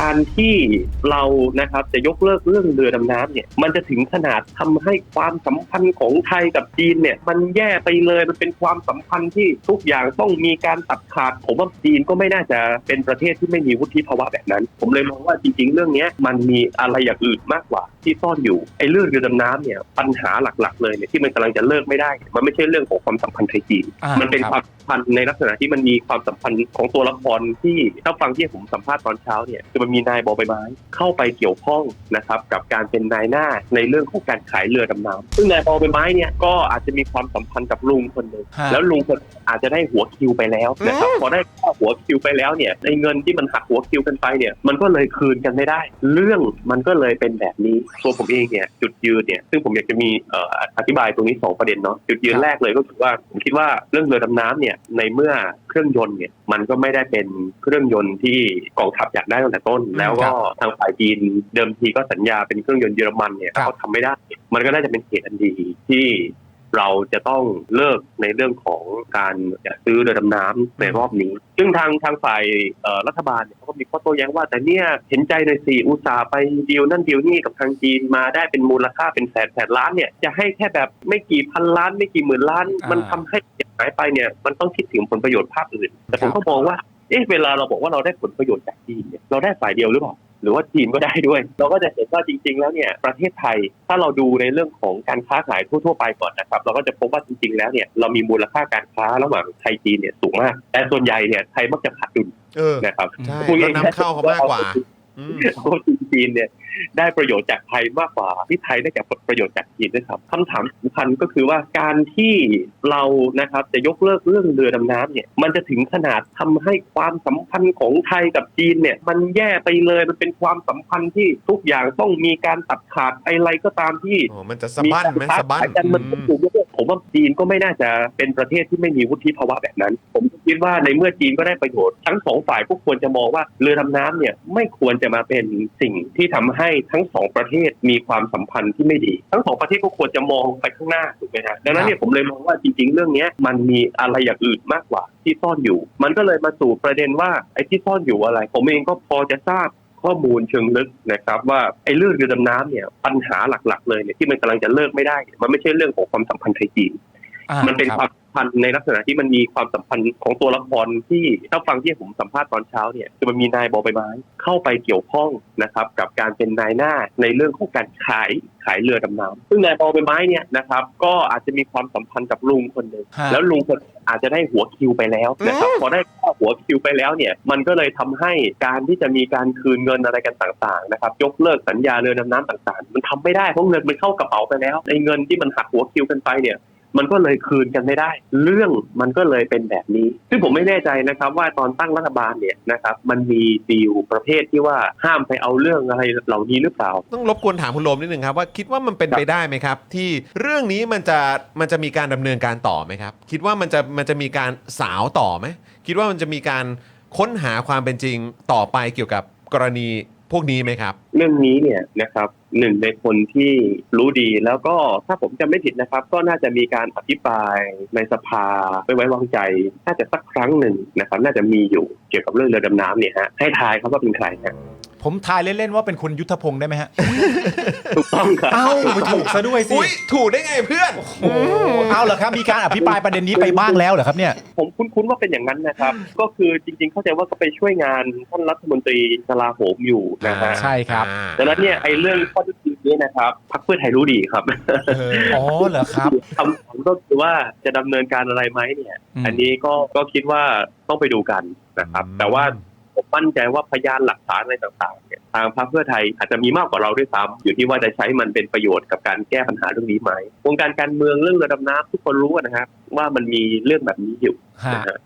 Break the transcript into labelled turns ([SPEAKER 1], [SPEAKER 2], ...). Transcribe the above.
[SPEAKER 1] การที่เรานะครับจะยกเลิกเรื่องเรือดำน้ำเนี่ยมันจะถึงขนาดทำให้ความสัมพันธ์ของไทยกับจีนเนี่ยมันแย่ไปเลยมันเป็นความสัมพันธ์ที่ทุกอย่างต้องมีการตัดขาด ผมว่าจีนก็ไม่น่าจะเป็นประเทศที่ไม่มีวุฒิภาวะแบบนั้น ผมเลยมองว่าจริง ๆ เรื่องนี้มันมีอะไรอย่างอื่นมากกว่าที่ซ่อนอยู่ไอ้เรื่องเรือดำน้ำเนี่ยปัญหาหลักๆ เลยเนี่ยที่มันกำลังจะเลิกไม่ได้ มันไม่ใช่เรื่องของความสัมพันธ์ไทยจีน มันเป็น
[SPEAKER 2] ครับ
[SPEAKER 1] ความสัมพันธ์ในลักษณะที่มันมีความสัมพันธ์ของตัวละครที่ถ้าฟังที่ผมสัมภาษณ์ตอนเช้าเนี่ยคือมันมีนายบอใบไม้เข้าไปเกี่ยวข้องนะครับกับการเป็นนายหน้าในเรื่องของการขายเรือดำน้ำซึ่งนายบอใบไม้เนี่ยก็อาจจะมีความสัมพันธ์กับลุงคนหนึ่ง
[SPEAKER 2] ฮะ
[SPEAKER 1] แล้วลุงคนอาจจะได้หัวคิวไปแล้วนะครับพอได้ค่าหัวคิวไปแล้วเนี่ยในเงินที่มันหักหัวคิวกันไปเนี่ยมันก็เลยคืนกันไม่ได้ เรื่องมันก็เลยเป็นแบบนี้ตัวผมเองเนี่ยจุดยืนเนี่ยซึ่งผมอยากจะมีเอ่ออธิบายตรงนี้สองประเด็นเนาะจุดยืน
[SPEAKER 2] ครับ
[SPEAKER 1] แรกเลยก็คือว่าผมคิดว่าเรื่องเรือดำน้ำเนี่ยในเมื่อเครื่องยนต์เนี่ยมันก็ไม่ได้เป็นเครื่องยนต์ที่กองทัพอยากได้ตั้งแต่ต้นแล้วก็ทางฝ่ายจีนเดิมทีก็สัญญาเป็นเครื่องยนต์เยอรมันเนี่ย
[SPEAKER 2] ครับ
[SPEAKER 1] เขาทำไม่ได้ มันก็น่าจะเป็นเหตุอันดีที่เราจะต้องเลิกในเรื่องของการจะซื้อเรือดำน้ำในรอบนี้ ซึ่งทางทางฝ่ายเอ่อรัฐบาลเนี่ยเขาก็มีข้อโต้แย้งว่า แต่เนี่ยเห็นใจเลยสิอุตสาห์ไปดีลนั่นดีลนี่กับทางจีนมาได้เป็นมูลค่าเป็นแสนแสนล้านเนี่ยจะให้แค่แบบไม่กี่พันล้านไม่กี่หมื่นล้าน
[SPEAKER 2] อ่ามั
[SPEAKER 1] มันทำให้เสียหายไปเนี่ยมันต้องคิดถึงผลประโยชน์ภาคอื่น แต่ผมก็มองว่า เอ๊ะเวลาเราบอกว่าเราได้ผลประโยชน์จากจีนเนี่ยเราได้ฝ่ายเดียวหรือเปล่าหรือว่าจีนก็ได้ด้วย เราก็จะเห็นว่าจริง ๆ แล้วเนี่ยประเทศไทยถ้าเราดูในเรื่องของการค้าขายทั่ว ๆ ไปก่อนนะครับเราก็จะพบว่าจริง ๆ แล้วเนี่ยเรามีมูลค่าการค้าระหว่างไทยจีนเนี่ยสูงมาก แต่ส่วนใหญ่เนี่ยไทยมักจะขาดดุล
[SPEAKER 3] เออ
[SPEAKER 1] นะครับ
[SPEAKER 3] ใช่
[SPEAKER 1] พูด
[SPEAKER 3] แล้ว
[SPEAKER 1] ง่ายๆ
[SPEAKER 3] นำเข้าเขามากกว่าอืม
[SPEAKER 1] เพราะว่าจีนเนี่ยได้ประโยชน์จากไทยมากกว่าที่ไทยได้จากผลประโยชน์จากจีนด้วยครับคำถามสำคัญก็คือว่าการที่เรานะครับจะยกเลิกเรื่องเรือดำน้ำเนี่ยมันจะถึงขนาดทำให้ความสัมพันธ์ของไทยกับจีนเนี่ยมันแย่ไปเลยมันเป็นความสัมพันธ์ที่ทุกอย่างต้องมีการตัดขาดอะไรก็ตามที่
[SPEAKER 3] อ๋อมันจะสะบั้นไหม
[SPEAKER 1] การ
[SPEAKER 3] สะบั้น
[SPEAKER 1] ขายกันมัน
[SPEAKER 3] อืม
[SPEAKER 1] ถูกยกเลิกผมว่าจีนก็ไม่น่าจะเป็นประเทศที่ไม่มีวุฒิภาวะแบบนั้น ผมคิดว่าในเมื่อจีนก็ได้ประโยชน์ทั้งสองฝ่ายก็ควรจะมองว่าเรือดำน้ำเนี่ยไม่ควรจะมาเป็นสิ่งที่ทำให้ทั้งสองประเทศมีความสัมพันธ์ที่ไม่ดี ทั้งสองประเทศก็ควรจะมองไปข้างหน้าถูกไหมฮะดังนั้นเนี่ยผมเลยมองว่าจริง ๆ เรื่องเนี้ยมันมีอะไรอย่างอื่นมากกว่าที่ซ่อนอยู่ มันก็เลยมาสู่ประเด็นว่าไอ้ที่ซ่อนอยู่อะไร ผมเองก็พอจะทราบข้อมูลเชิงลึกนะครับว่าไอ้เรื่องเรือดำน้ำเนี่ยปัญหาหลักๆ เลยเนี่ยที่มันกำลังจะเลิกไม่ได้เนี่ยมันไม่ใช่เรื่องของความสัมพันธ์ไทยจีน
[SPEAKER 2] อ่า
[SPEAKER 1] มันเป็น
[SPEAKER 2] รับ
[SPEAKER 1] ความสัม พันธ์ในลักษณะที่มันมีความสัมพันธ์ของตัวละครที่ถ้าฟังที่ผมสัมภาษณ์ตอนเช้าเนี่ยคือมันมีนายบอใบไม้เข้าไปเกี่ยวข้องนะครับกับการเป็นนายหน้าในเรื่องของการขายขายเรือดำน้ำซึ่งนายบอใบไม้เนี่ยนะครับก็อาจจะมีความสัมพันธ์กับลุงคนหนึ่ง
[SPEAKER 2] ฮะ
[SPEAKER 1] แล้วลุงคนอาจจะได้หัวคิวไปแล้วนะครับพอได้ค่าหัวคิวไปแล้วเนี่ยมันก็เลยทำให้การที่จะมีการคืนเงินอะไรกันต่างๆนะครับยกเลิกสัญญาเรือดำน้ำต่างๆ มันทำไม่ได้เพราะเงินมันเข้ากระเป๋าไปแล้วในเงินที่มันหักหัวคิวกันไปเนี่ย มันก็เลยคืนกันไม่ได้ เรื่องมันก็เลยเป็นแบบนี้ ซึ่งผมไม่แน่ใจนะครับว่าตอนตั้งรัฐบาลเนี่ยนะครับมันมีดีลประเภทที่ว่าห้ามไปเอาเรื่องอะไรเหล่านี้หรือเปล่า
[SPEAKER 3] ต้องรบกวนถามคุณโรมนิดนึงครับว่าคิดว่ามันเป็นไปได้ไหมครับ ที่เรื่องนี้มันจะมันจะมีการดำเนินการต่อไหมครับ คิดว่ามันจะมันจะมีการสาวต่อไหมคิดว่ามันจะมีการค้นหาความเป็นจริงต่อไปเกี่ยวกับกรณี พวกนี้ไหมครับ
[SPEAKER 1] เรื่องนี้เนี่ยนะครับหนึ่งในคนที่รู้ดีแล้วก็ถ้าผมจำไม่ผิดนะครับ ก็น่าจะมีการอภิปรายในสภาไม่ไว้วางใจ น่าจะสักครั้งหนึ่งนะครับ น่าจะมีอยู่เกี่ยวกับเรื่องเรือดำน้ำเนี่ยฮะให้ทายครับว่าเป็นใครฮะ
[SPEAKER 2] ผมทายเล่น ๆ ว่าเป็นคุณยุทธพงศ์ได้ไหมฮะ
[SPEAKER 1] ถูกต้องครับ
[SPEAKER 2] เอ้าไปถูกซะด้วยสิ
[SPEAKER 3] อุ้ยถูกได้ไงเพื่อน
[SPEAKER 2] โอ้โหเอาเหรอครับ มีการอภิปรายประเด็นนี้ไปบ้างแล้วเหรอครับเนี่ย
[SPEAKER 1] ผมคุ้นๆว่าเป็นอย่างนั้นนะครับ ก็คือจริง ๆ เข้าใจว่าก็ไปช่วยงานท่านรัฐมนตรีกลาโหมอยู่นะฮะ
[SPEAKER 2] ใช่ครับ
[SPEAKER 3] อ่า
[SPEAKER 1] ดังนั้นเนี่ยไอ้เรื่องข้อที่จริงนี้นะครับพรรคเพื่อไทยรู้ดีครับ
[SPEAKER 3] เออ
[SPEAKER 2] อ๋อเหรอครับ
[SPEAKER 1] คำถามก็คือว่าจะดำเนินการอะไรไหมเนี่ย
[SPEAKER 2] อืม
[SPEAKER 1] อันนี้ก็ก็คิดว่าต้องไปดูกันนะครับ แต่ว่าผ มมั่นใจว่าพยานหลักฐานอะไรต่างๆเนี่ยทางพรรคเพื่อไทยอาจจะมีมากกว่าเราด้วยซ้ำอยู่ที่ว่าจะใช้มันเป็นประโยชน์กับการแก้ปัญหาเรื่องนี้ไหมวงการการเมืองเรื่องเรือดำน้ำทุกคนรู้กันนะครับว่ามันมีเรื่องแบบนี้อยู่
[SPEAKER 2] ฮะ
[SPEAKER 1] นะฮะ